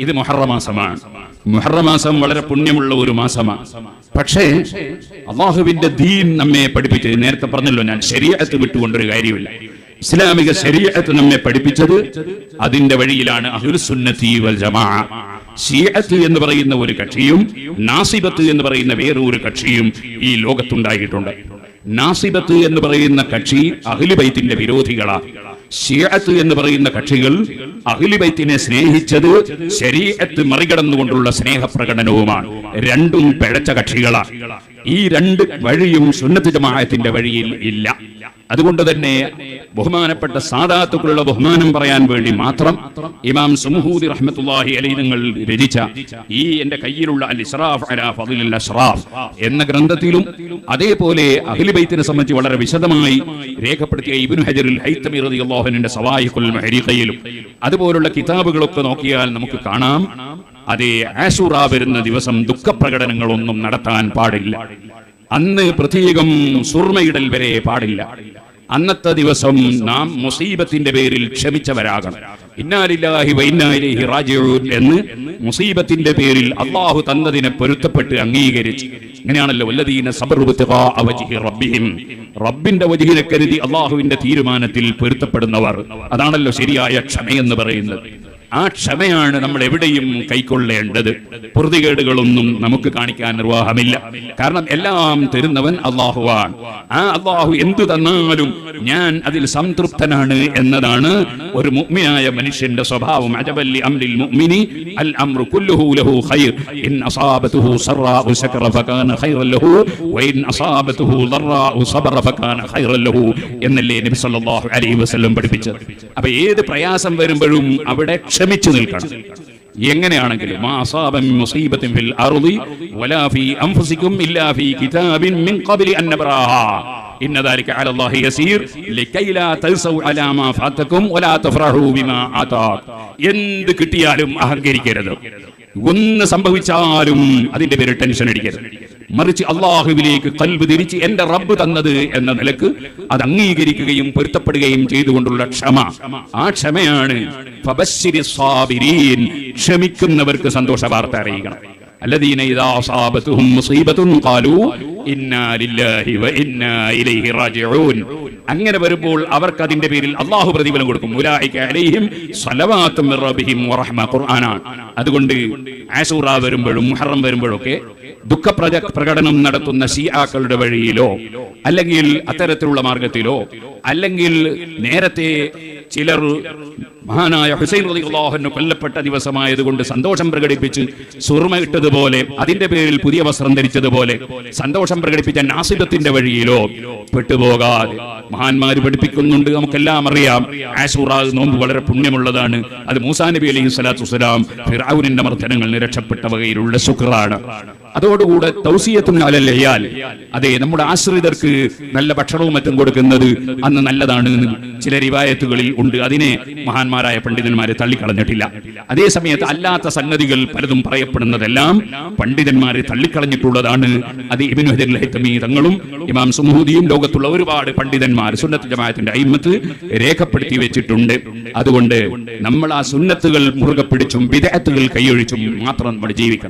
ഇത് മൊഹറമാസമാണ് മാസമാണ്. മുഹറ വളരെ പുണ്യമുള്ള ഒരു മാസമാണ്. പക്ഷേ അള്ളാഹുവിന്റെ ദീൻ നമ്മെ പഠിപ്പിച്ചത് നേരത്തെ പറഞ്ഞല്ലോ ഞാൻ ശരീരത്ത് വിട്ടുകൊണ്ടൊരു കാര്യമില്ല. ഇസ്ലാമിക ശരീരത്ത് നമ്മെ പഠിപ്പിച്ചത് അതിന്റെ വഴിയിലാണ് അഹുൽസുന്നത്തി വൽ ജമാ. ഷിയത്ത് എന്ന് പറയുന്ന ഒരു കക്ഷിയും നാസിബത്ത് എന്ന് പറയുന്ന വേറൊരു കക്ഷിയും ഈ ലോകത്തുണ്ടായിട്ടുണ്ട്. നാസിബത്ത് എന്ന് പറയുന്ന കക്ഷി അഹ്ലുബൈത്തിന്റെ വിരോധികളാണ് ഷിയത്ത് എന്ന് പറയുന്ന കക്ഷികൾ അഖിലിബൈത്തിനെ സ്നേഹിച്ചത് ശരീരത്ത് മറികടന്നുകൊണ്ടുള്ള സ്നേഹപ്രകടനവുമാണ്. രണ്ടും പിഴച്ച കക്ഷികളാണ് ഈ രണ്ട് വഴിയും സുന്നത്ത് ജമാഅത്തിന്റെ വഴിയിൽ ഇല്ല. അതുകൊണ്ട് തന്നെ ബഹുമാനപ്പെട്ട സാദാത്തുക്കളുടെ ബഹുമാനം പറയാൻ വേണ്ടി മാത്രം ഇമാം സുമുഹൂദി റഹ്മത്തുള്ളാഹി അലൈഹി നിങ്ങൾ രചിച്ച ഈ എന്റെ കയ്യിലുള്ള അൽ ഇസ്റാഫ് അലാ ഫദിൽ അഷ്റാഫ് എന്ന ഗ്രന്ഥത്തിലും അതേപോലെ അഖിലിബൈത്തിനെ സംബന്ധിച്ച് വളരെ വിശദമായി രേഖപ്പെടുത്തിയ ഇബ്നു ഹജറിൽ ഹൈത്തമി റളിയല്ലാഹു അൻഹുവിന്റെ സവായിഖുൽ മഹരീഖയിലും അതുപോലുള്ള കിതാബുകളൊക്കെ നോക്കിയാൽ നമുക്ക് കാണാം. അതേ ആശുറ വരുന്ന ദിവസം ദുഃഖപ്രകടനങ്ങളൊന്നും നടത്താൻ പാടില്ല. അന്ന് പ്രത്യേകം സുർമയിടൽ വരെ പാടില്ല. അന്നത്തെ ദിവസം നാം മുസീബത്തിന്റെ പേരിൽ ക്ഷമിച്ചവരാകണം. റാജിഊൻ എന്ന് മുസീബത്തിന്റെ പേരിൽ അള്ളാഹു തന്നതിനെ പൊരുത്തപ്പെട്ട് അംഗീകരിച്ച്. ഇങ്ങനെയാണല്ലോ റബ്ബിഹിം. റബ്ബിന്റെ വജിഹിനെ കരുതി അള്ളാഹുവിന്റെ തീരുമാനത്തിൽ പൊരുത്തപ്പെടുന്നവർ. അതാണല്ലോ ശരിയായ ക്ഷമയെന്ന് പറയുന്നത്. ആ ക്ഷമയാണ് നമ്മൾ എവിടെയും കൈക്കൊള്ളേണ്ടത്. പൊറുതികേടുകളൊന്നും നമുക്ക് കാണിക്കാൻ നിർവാഹമില്ല. കാരണം എല്ലാം തരുന്നവൻ അള്ളാഹുവാണ്. ആ അള്ളാഹു എന്തു തന്നാലും ഞാൻ അതിൽ സംതൃപ്തനാണ് എന്നതാണ് ഒരു മുഗ്മിനായ മനുഷ്യന്റെ സ്വഭാവം. അജബല്ലി അംലിൽ മുഅ്മിനി അൽ അംറു കുല്ലുഹു ലഹു ഖൈർ. ഇൻ അസാബതുഹു സറാഉ ശകറ ഫകാന ഖൈറൻ ലഹു വഇൻ അസാബതുഹു ളറാഉ സബറ ഫകാന ഖൈറൻ ലഹു എന്നല്ലേ നബി സല്ലല്ലാഹു അലൈഹി വസല്ലം പഠിപ്പിച്ചത്. അപ്പോൾ ഏത് പ്രയാസം വരുമ്പോഴും അവിടെ ക്ഷമിച്ചു നിൽക്കണം. എങ്ങനെയാണെങ്കിലും എന്ത് കിട്ടിയാലും അഹങ്കരിക്കരുത്. ഒന്ന് സംഭവിച്ചാലും അതിന്റെ പേര് ടെൻഷൻ അടിക്കരുത്. മറിച്ച് അള്ളാഹുവിലേക്ക് കൽബ് തിരിച്ച് എന്റെ റബ്ബ് തന്നത് എന്ന നിലക്ക് അത് അംഗീകരിക്കുകയും പൊരുത്തപ്പെടുകയും ചെയ്തുകൊണ്ടുള്ള ക്ഷമ ആ ക്ഷമയാണ് ഫബശ്ശിരി സ്വാബിരീൻ. ക്ഷമിക്കുന്നവർക്ക് സന്തോഷ വാർത്ത അറിയിക്കണം الذين إذا أصابتهم مصيبة قالوا إنا لله وإنا إليه راجعون അങ്ങനെ വരുമ്പോൾ അവർക്ക് അതിന്റെ പേരിൽ അള്ളാഹു പ്രതിഫലം കൊടുക്കും ഉലായിക അലൈഹിം സ്വലവാത്തും മിർ റബ്ബിഹിം വറഹ്മ ഖുർആനാണ് അതുകൊണ്ട് ആശൂറ വരുമ്പോഴും മുഹറം വരുമ്പോഴൊക്കെ ദുഃഖ പ്രകടനം നടത്തുന്ന ഷിയാക്കളുടെ വഴിയിലോ അല്ലെങ്കിൽ അത്തരത്തിലുള്ള മാർഗത്തിലോ അല്ലെങ്കിൽ നേരത്തെ ചിലർ മഹാനായ ഹുസൈൻ റളിയല്ലാഹു കൊല്ലപ്പെട്ട ദിവസമായതുകൊണ്ട് സന്തോഷം പ്രകടിപ്പിച്ച് സുർമ ഇട്ടതുപോലെ അതിന്റെ പേരിൽ പുതിയ വസ്ത്രം ധരിച്ചതുപോലെ സന്തോഷം പ്രകടിപ്പിച്ച നാസിദത്തിന്റെ വഴിയിലോ പെട്ടുപോകാതെ. മഹാന്മാര് പഠിപ്പിക്കുന്നുണ്ട് നമുക്കെല്ലാം അറിയാം. ആശുറാ നോമ്പ് വളരെ പുണ്യമുള്ളതാണ്. അത് മൂസാ നബി അലൈഹി സ്വലാത്തു വസ്സലാം ഫിറാവുനിന്റെ മർദ്ദനങ്ങൾ നിരക്ഷപ്പെട്ട വകയിലുള്ള ശുക്രാണ്. അതോടുകൂടെ തൗസിയത്തും അലല്ലയാൽ അതെ നമ്മുടെ ആശ്രിതർക്ക് നല്ല ഭക്ഷണവും മറ്റും കൊടുക്കുന്നത് അന്ന് നല്ലതാണ് ചില റിവായത്തുകളിൽ ഉണ്ട്. അതിനെ മഹാന്മാരായ പണ്ഡിതന്മാരെ തള്ളിക്കളഞ്ഞിട്ടില്ല. അതേ സമയത്ത് അല്ലാത്ത സംഗതികൾ പലതും പറയപ്പെടുന്നതെല്ലാം പണ്ഡിതന്മാരെ തള്ളിക്കളഞ്ഞിട്ടുള്ളതാണ്. അത് ഇബ്നു ഹജർ ഹൈത്തമി തങ്ങളും ഇമാം സുമൂദിയും ലോകത്തുള്ള ഒരുപാട് പണ്ഡിതന്മാർ സുന്നത്ത് ജമാഅത്തിന്റെ അയിമത്ത് രേഖപ്പെടുത്തി വെച്ചിട്ടുണ്ട്. അതുകൊണ്ട് നമ്മൾ ആ സുന്നത്തുകൾ മുറുകെ പിടിച്ചും വിദേഹത്തുകൾ കൈയൊഴിച്ചും മാത്രം നമ്മൾ ജീവിക്കണം.